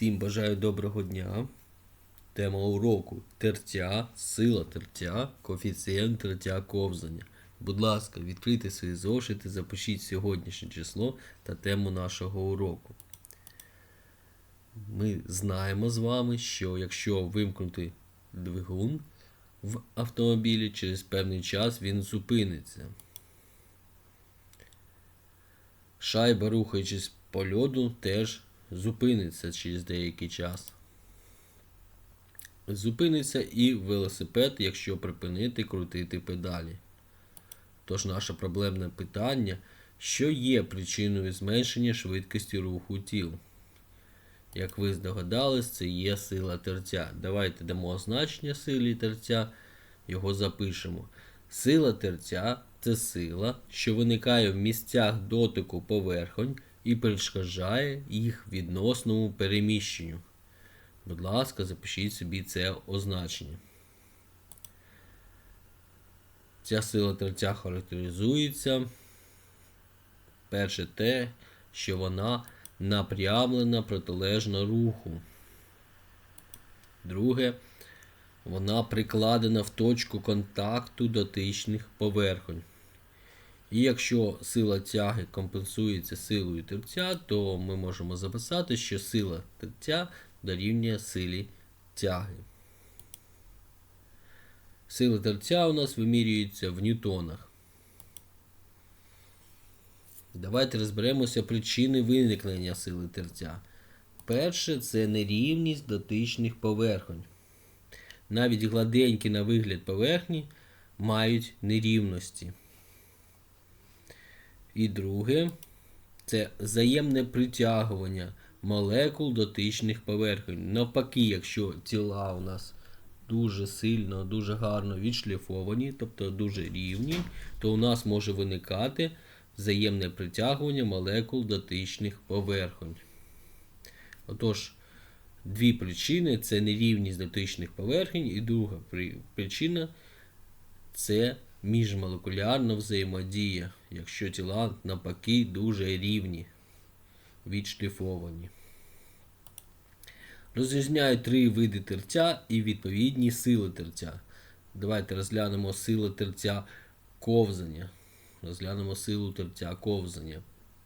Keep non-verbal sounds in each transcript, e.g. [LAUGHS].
Всім бажаю доброго дня. Тема уроку тертя, сила тертя, коефіцієнт тертя ковзання. Будь ласка, відкрийте свої зошити, запишіть сьогоднішнє число та тему нашого уроку. Ми знаємо з вами, що якщо вимкнути двигун в автомобілі, через певний час він зупиниться. Шайба, рухаючись по льоду, теж зупиниться через деякий час. Зупиниться і велосипед, якщо припинити крутити педалі. Тож наше проблемне питання, що є причиною зменшення швидкості руху тіл? Як ви здогадались, це є сила тертя. Давайте дамо значення силі тертя, його запишемо. Сила тертя це сила, що виникає в місцях дотику поверхонь і перешкоджає їх відносному переміщенню. Будь ласка, запишіть собі це означення. Ця сила тертя характеризується. Перше те, що вона напрямлена протилежно руху. Друге, вона прикладена в точку контакту дотичних поверхонь. І якщо сила тяги компенсується силою тертя, то ми можемо записати, що сила тертя дорівнює силі тяги. Сила тертя у нас вимірюється в ньютонах. Давайте розберемося причини виникнення сили тертя. Перше це нерівність дотичних поверхонь. Навіть гладенькі на вигляд поверхні мають нерівності. І друге це взаємне притягування молекул дотичних поверхонь. Навпаки, якщо тіла у нас дуже сильно, дуже гарно відшліфовані, тобто дуже рівні, то у нас може виникати взаємне притягування молекул дотичних поверхонь. Отож, дві причини це нерівність дотичних поверхонь, і друга причина це міжмолекулярна взаємодія, якщо тіла навпаки дуже рівні, відшліфовані. Розрізняють три види тертя і відповідні сили тертя. Давайте розглянемо сили тертя ковзання. Розглянемо силу тертя ковзання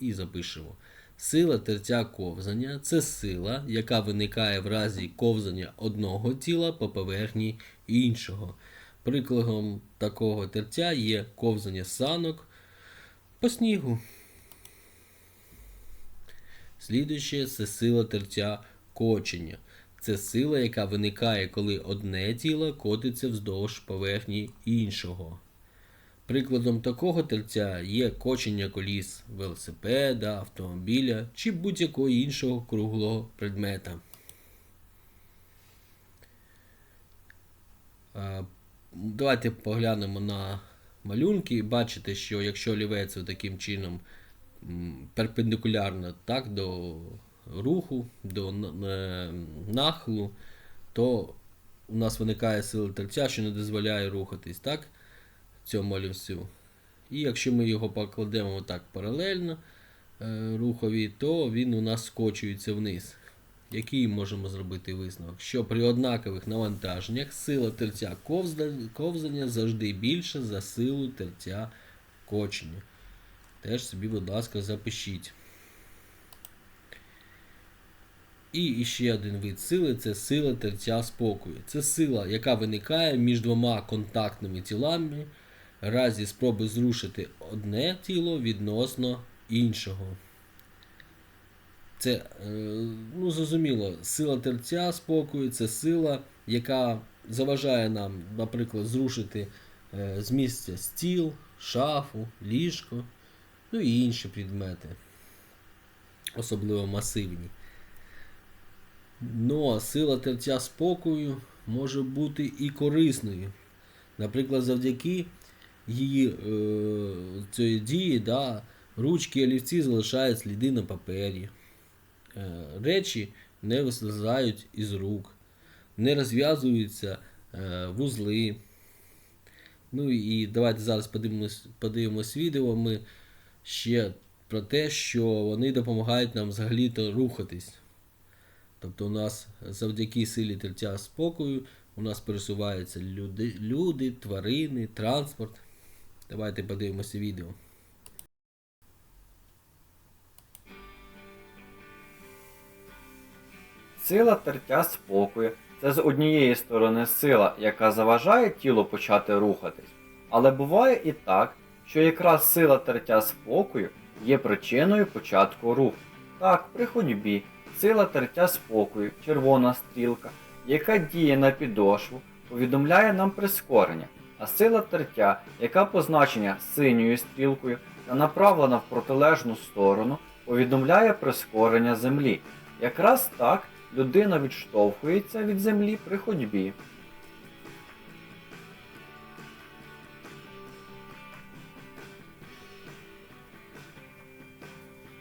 і запишемо. Сила тертя ковзання це сила, яка виникає в разі ковзання одного тіла по поверхні іншого. Прикладом такого тертя є ковзання санок по снігу. Слідуюче це сила тертя кочення. Це сила, яка виникає, коли одне тіло котиться вздовж поверхні іншого. Прикладом такого тертя є кочення коліс велосипеда, автомобіля чи будь-якого іншого круглого предмета. Давайте поглянемо на малюнки. і Бачите, що якщо олівець таким чином перпендикулярно так, до руху, до нахилу, то у нас виникає сила тертя, що не дозволяє рухатись так, цьому олівцю. І якщо ми його покладемо так паралельно е, рухові, то він у нас скочується вниз. Який можемо зробити висновок? Що при однакових навантаженнях сила тертя ковзання завжди більша за силу тертя кочення. Теж собі, будь ласка, запишіть. І ще один вид сили це сила тертя спокою. Це сила, яка виникає між двома контактними тілами разі спроби зрушити одне тіло відносно іншого. Це, е, ну, зрозуміло, сила тертя спокою це сила, яка заважає нам, наприклад, зрушити е, з місця стіл, шафу, ліжко, ну і інші предмети, особливо масивні. Но сила тертя спокою може бути і корисною. Наприклад, завдяки її е, цієї дії, да, ручки олівці залишають сліди на папері. Е, речі не вислизають із рук, не розв'язуються е, вузли. Ну і давайте зараз подивимось, подивимось відео ми ще про те, що вони допомагають нам взагалі-то рухатись. Тобто у нас завдяки силі тертя спокою у нас пересуваються люди, люди, тварини, транспорт. Давайте подивимося відео. Сила тертя спокою це з однієї сторони сила, яка заважає тілу почати рухатись. Але буває і так, що якраз сила тертя спокою є причиною початку руху. Так, при ходьбі сила тертя спокою, червона стрілка, яка діє на підошву, повідомляє нам прискорення, а сила тертя, яка позначена синьою стрілкою та направлена в протилежну сторону, повідомляє прискорення землі. Якраз так людина відштовхується від землі при ходьбі.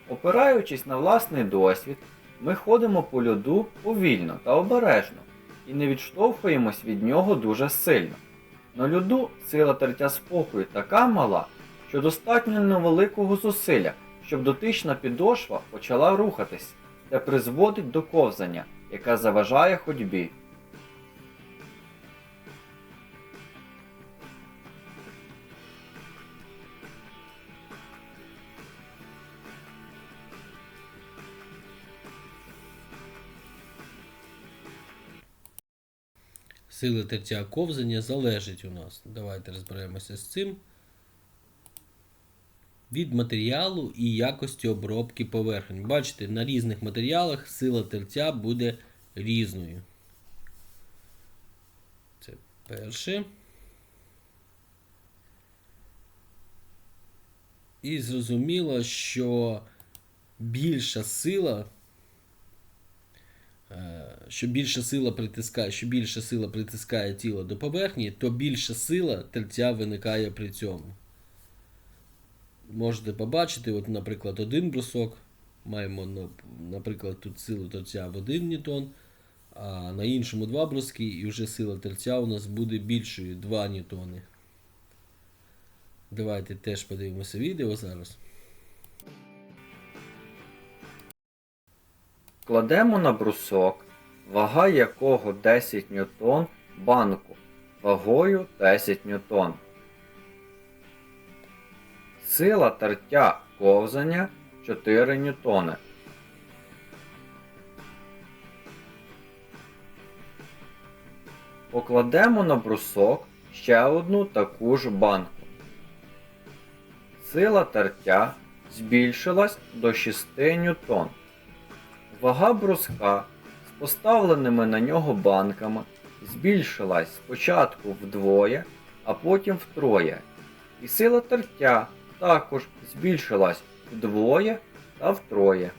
Опираючись на власний досвід, ми ходимо по льоду повільно та обережно і не відштовхуємось від нього дуже сильно. На льоду сила тертя спокою така мала, що достатньо невеликого зусилля, щоб дотична підошва почала рухатись, це призводить до ковзання, яке заважає ходьбі. Сила тертя ковзання залежить у нас. Давайте розберемося з цим. Від матеріалу і якості обробки поверхень. Бачите, на різних матеріалах сила тертя буде різною. Це перше. І зрозуміло, що більша сила е, що більша сила притискає, що більша сила притискає тіло до поверхні, то більша сила тертя виникає при цьому. Можете побачити, от, наприклад, один брусок. Маємо, наприклад, тут силу тертя в 1 ньютон, а на іншому два бруски, і вже сила тертя у нас буде більшою 2 ньютони. Давайте теж подивимося відео зараз. Кладемо на брусок, вага якого 10 ньютон, банку вагою 10 ньютон. Сила тертя ковзання 4 ньютони. Покладемо на брусок ще одну таку ж банку. Сила тертя збільшилась до 6 ньютон. Вага бруска з поставленими на нього банками збільшилась спочатку вдвоє, а потім втроє. І сила тертя також збільшилась вдвоє та втроє.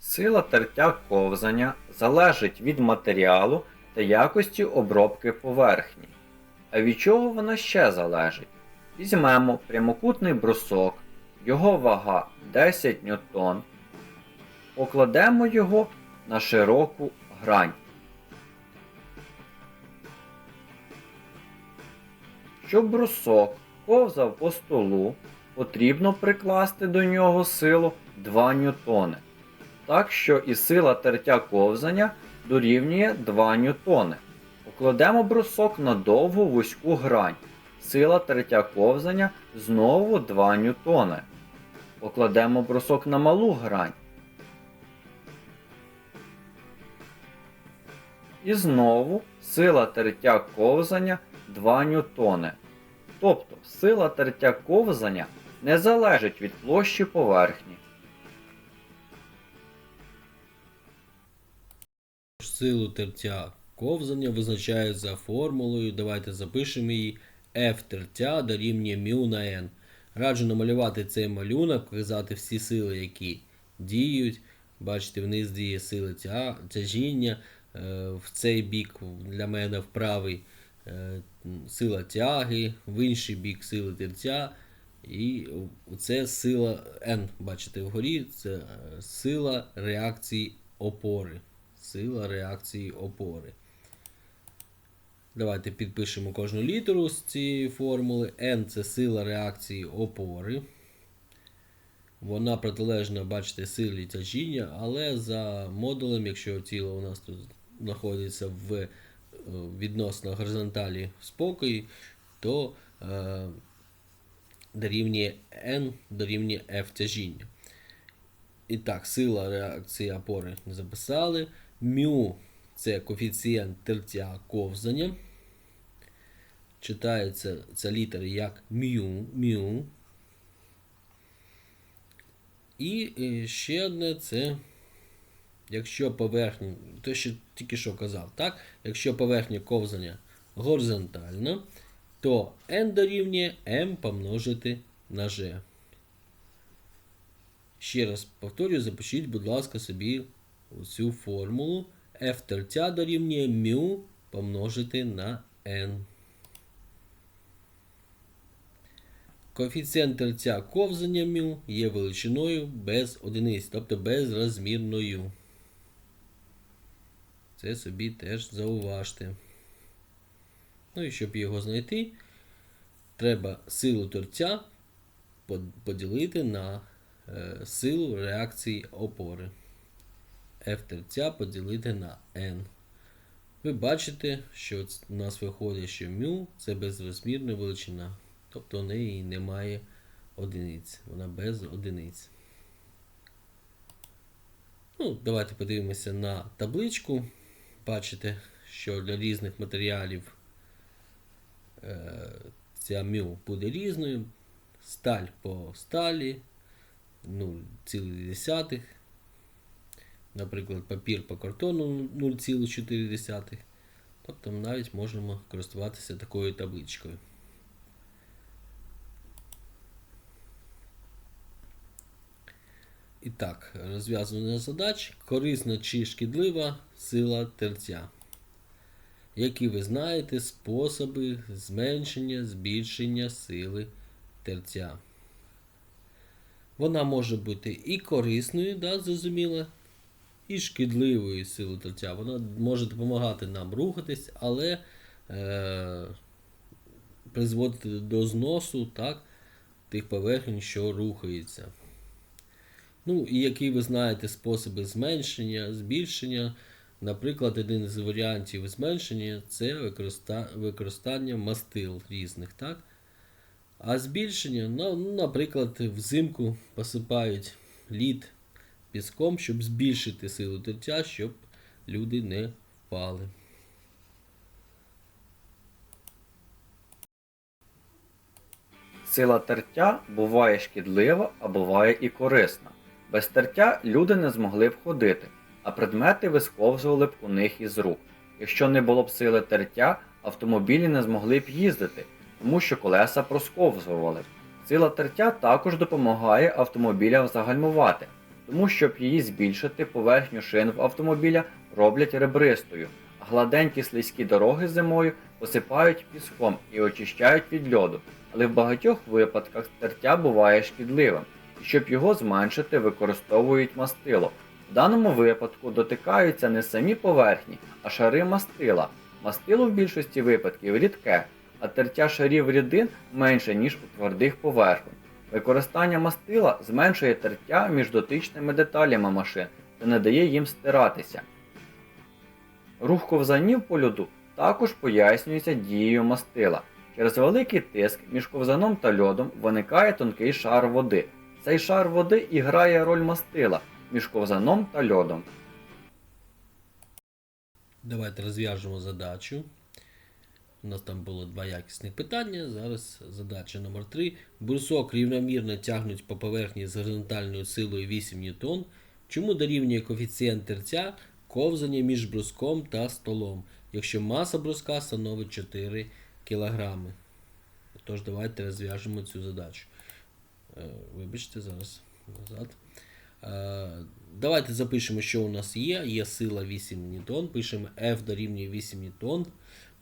Сила тертя ковзання залежить від матеріалу та якості обробки поверхні. А від чого вона ще залежить? Візьмемо прямокутний брусок, його вага 10 ньютон, покладемо його на широку грань. Щоб брусок ковзав по столу, потрібно прикласти до нього силу 2 ньютони. Так що і сила тертя ковзання дорівнює 2 ньютони. Покладемо брусок на довгу вузьку грань. Сила третя ковзання знову 2 ньютони. Покладемо брусок на малу грань. І знову сила тертя ковзання 2 ньютони. Тобто сила тертя ковзання не залежить від площі поверхні. Силу тертя ковзання визначають за формулою. Давайте запишемо її. F тертя дорівнює μ на n. Раджу намалювати цей малюнок, показати всі сили, які діють. Бачите, вниз діє сила тяжіння, е, в цей бік для мене в правий сила тяги, в інший бік сила тертя. І це сила N, бачите, вгорі це е, сила реакції опори. Сила реакції опори. Давайте підпишемо кожну літеру з цієї формули. N це сила реакції опори. Вона протилежна, бачите, силі тяжіння, але за модулем, якщо тіло у нас тут знаходиться в е, відносно горизонталі в спокої, то е, дорівнює N дорівнює F тяжіння. І так, сила реакції опори записали. Мю це коефіцієнт тертя ковзання. Читається ця літера як мю, мю. І е, ще одне це, якщо поверхня, то що тільки що казав, так? Якщо поверхня ковзання горизонтальна, то n дорівнює m помножити на g. Ще раз повторюю, запишіть, будь ласка, собі цю формулу. F тертя дорівнює μ помножити на n. Коефіцієнт тертя ковзання μ є величиною без одиниць, тобто безрозмірною. Це собі теж зауважте. Ну і щоб його знайти, треба силу под- поділити на е, силу реакції опори. F тертя поділити на n. Ви бачите, що у нас виходить, що μ це безрозмірна величина. Тобто в неї немає одиниць. Вона без одиниць. Ну, давайте подивимося на табличку. Бачите, що для різних матеріалів е, ця μ буде різною. Сталь по сталі 0,1. Наприклад, папір по картону 0,4. Тобто навіть можемо користуватися такою табличкою. І так, розв'язування задач. Корисна чи шкідлива сила тертя. Які ви знаєте способи зменшення, збільшення сили тертя. Вона може бути і корисною, да, зрозуміло, і шкідливою силою тертя. Вона може допомагати нам рухатись, але е, призводити до зносу так, тих поверхень, що рухаються. Ну, і які ви знаєте способи зменшення, збільшення. Наприклад, один з варіантів зменшення це використання мастил різних. так? А збільшення, ну, ну, наприклад, взимку посипають лід піском, щоб збільшити силу тертя, щоб люди не впали. Сила тертя буває шкідлива, а буває і корисна. Без тертя люди не змогли б ходити, а предмети висковзували б у них із рук. Якщо не було б сили тертя, автомобілі не змогли б їздити, тому що колеса просковзували. б. Сила тертя також допомагає автомобілям загальмувати, тому щоб її збільшити, поверхню шин в автомобіля роблять ребристою, а гладенькі слизькі дороги зимою посипають піском і очищають від льоду, але в багатьох випадках тертя буває шкідливим, щоб його зменшити, використовують мастило. В даному випадку дотикаються не самі поверхні, а шари мастила. Мастило в більшості випадків рідке, а тертя шарів рідин менше, ніж у твердих поверхонь. Використання мастила зменшує тертя між дотичними деталями машин та не дає їм стиратися. Рух ковзанів по льоду також пояснюється дією мастила. Через великий тиск між ковзаном та льодом виникає тонкий шар води. Цей шар води і грає роль мастила між ковзаном та льодом. Давайте розв'яжемо задачу. У нас там було два якісних питання. Зараз задача номер 3. Брусок рівномірно тягнуть по поверхні з горизонтальною силою 8 ньютон. Чому дорівнює коефіцієнт тертя ковзання між бруском та столом, якщо маса бруска становить 4 кг? Тож, давайте розв'яжемо цю задачу. Е, Вибачте, зараз назад. Е, Давайте запишемо, що у нас є. Є сила 8 ньютон. Пишемо F дорівнює 8 ньютон.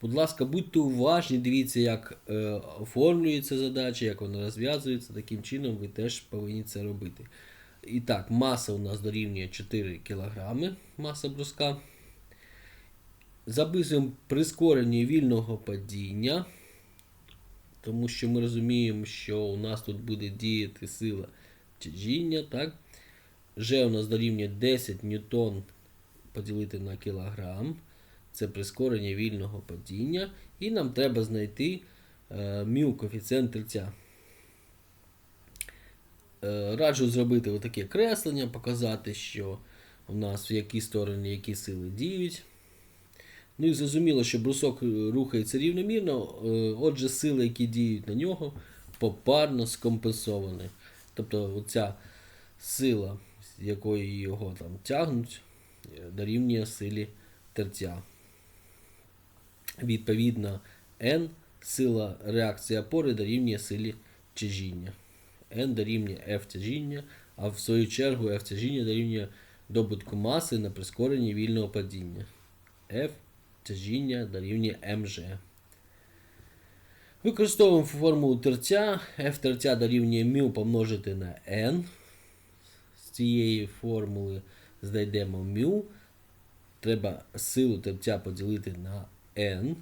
Будь ласка, будьте уважні, дивіться, як е, оформлюється задача, як вона розв'язується. Таким чином ви теж повинні це робити. І так, маса у нас дорівнює 4 кг, маса бруска. Записуємо прискорення вільного падіння, тому що ми розуміємо, що у нас тут буде діяти сила тяжіння, так? G у нас дорівнює 10 ньютон поділити на кілограм. Це прискорення вільного падіння. І нам треба знайти е, мю коефіцієнт тельця. Е, раджу зробити отаке креслення, показати, що у нас в які сторони які сили діють. Ну і зрозуміло, що брусок е, рухається рівномірно, е, отже, сили, які діють на нього, попарно скомпенсовані. Тобто оця сила, з якої його там тягнуть, е, дорівнює силі терця. Відповідно, N сила реакції опори дорівнює силі тяжіння. N дорівнює F тяжіння, а в свою чергу F тяжіння дорівнює добутку маси на прискоренні вільного падіння. F тяжіння дорівнює mg. Використовуємо формулу терця. F терця дорівнює μ помножити на n. З цієї формули знайдемо μ. Треба силу терця поділити на n.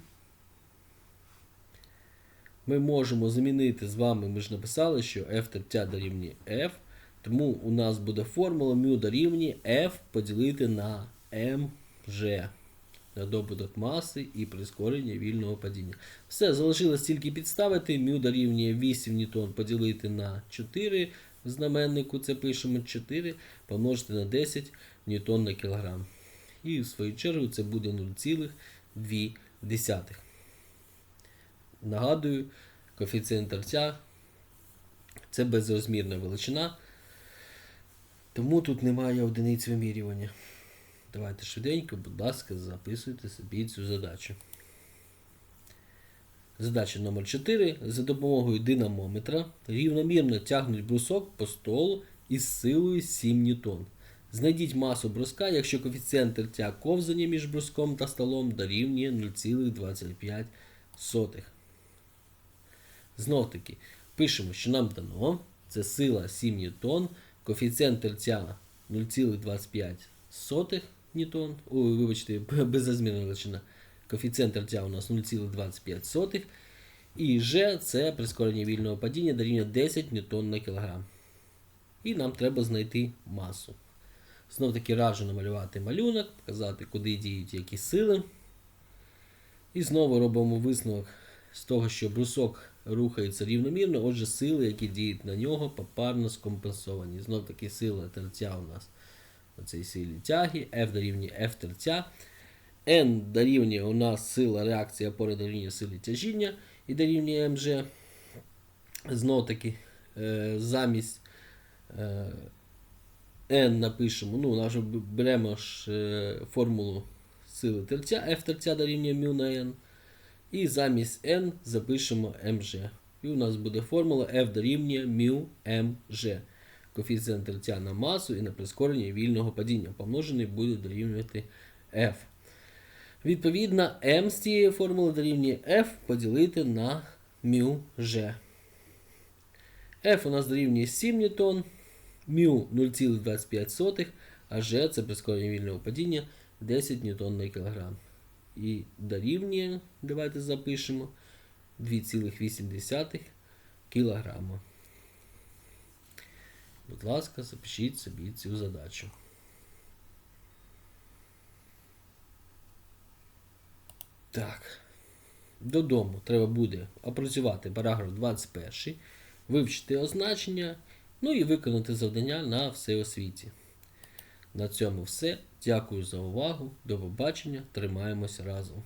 Ми можемо замінити з вами, ми ж написали, що f терця дорівнює f. Тому у нас буде формула μ дорівнює f поділити на mg. Добуток маси і прискорення вільного падіння. Все, залишилось тільки підставити. μ дорівнює 8 ньютон поділити на 4. В знаменнику це пишемо 4 помножити на 10 ньютон на кілограм. І в свою чергу це буде 0,2. Нагадую, коефіцієнт торця це безрозмірна величина, тому тут немає одиниць вимірювання. Давайте швиденько, будь ласка, записуйте собі цю задачу. Задача номер 4. За допомогою динамометра рівномірно тягнуть брусок по столу із силою 7 ньютон. Знайдіть масу бруска, якщо коефіцієнт тертя ковзання між бруском та столом дорівнює 0,25. Знов таки, пишемо, що нам дано. Це сила 7 ньютон, коефіцієнт тертя 0,25 ньютон. Ой, вибачте, [LAUGHS] беззазмірна величина. Коефіцієнт тертя у нас 0,25. І G це прискорення вільного падіння дорівнює 10 ньютон на кілограм. І нам треба знайти масу. Знов таки раджу намалювати малюнок, показати, куди діють які сили. І знову робимо висновок з того, що брусок рухається рівномірно, отже, сили, які діють на нього, попарно скомпенсовані. Знов таки сила терця у нас на цій силі тяги, F дорівнює F терця. N дорівнює у нас сила реакції опори дорівнює силі тяжіння і дорівнює МЖ. Знов таки е, замість е, N напишемо, ну, нашу беремо ж е, формулу сили терця, F терця дорівнює μ на N. І замість n запишемо mg. І у нас буде формула F дорівнює μ mg. Коефіцієнт тертя на масу і на прискорення вільного падіння. Помножений буде дорівнювати F. Відповідно, m з цієї формули дорівнює F поділити на μ g. F у нас дорівнює 7 ньютон, μ 0,25, а g це прискорення вільного падіння 10 ньютон на кілограм. І дорівнює, давайте запишемо 2,8 кілограма. Будь ласка, запишіть собі цю задачу. Так. Додому треба буде опрацювати параграф 21, вивчити означення, ну і виконати завдання на всеосвіті. На цьому все. Дякую за увагу. До побачення. Тримаємось разом.